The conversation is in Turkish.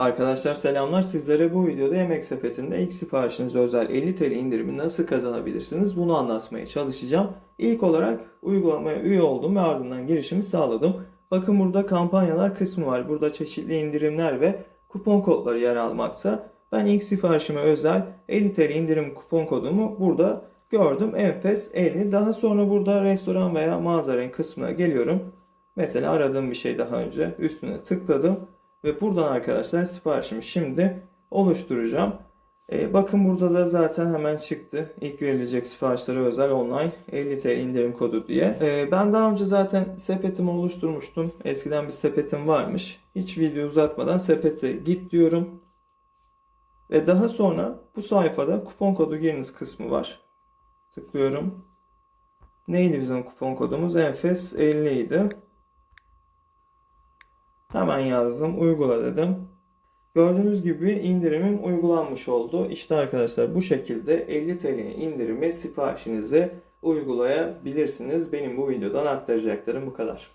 Arkadaşlar selamlar. Sizlere bu videoda Yemek Sepeti'nde ilk siparişinize özel 50 TL indirimi nasıl kazanabilirsiniz bunu anlatmaya çalışacağım. İlk olarak uygulamaya üye oldum ve ardından girişimi sağladım. Bakın burada kampanyalar kısmı var. Burada çeşitli indirimler ve kupon kodları yer almakta. Ben ilk siparişime özel 50 TL indirim kupon kodumu burada gördüm. Enfes 50. Daha sonra burada restoran veya mağaza renk kısmına geliyorum. Mesela aradığım bir şey daha önce üstüne tıkladım. Ve buradan arkadaşlar siparişimi şimdi oluşturacağım. Ee, bakın burada da zaten hemen çıktı. İlk verilecek siparişlere özel online 50 TL indirim kodu diye. Ee, ben daha önce zaten sepetimi oluşturmuştum. Eskiden bir sepetim varmış. Hiç video uzatmadan sepete git diyorum. Ve daha sonra bu sayfada kupon kodu giriniz kısmı var. Tıklıyorum. Neydi bizim kupon kodumuz? Enfes 50 idi. Hemen yazdım. Uygula dedim. Gördüğünüz gibi indirimim uygulanmış oldu. İşte arkadaşlar bu şekilde 50 TL indirimi siparişinize uygulayabilirsiniz. Benim bu videodan aktaracaklarım bu kadar.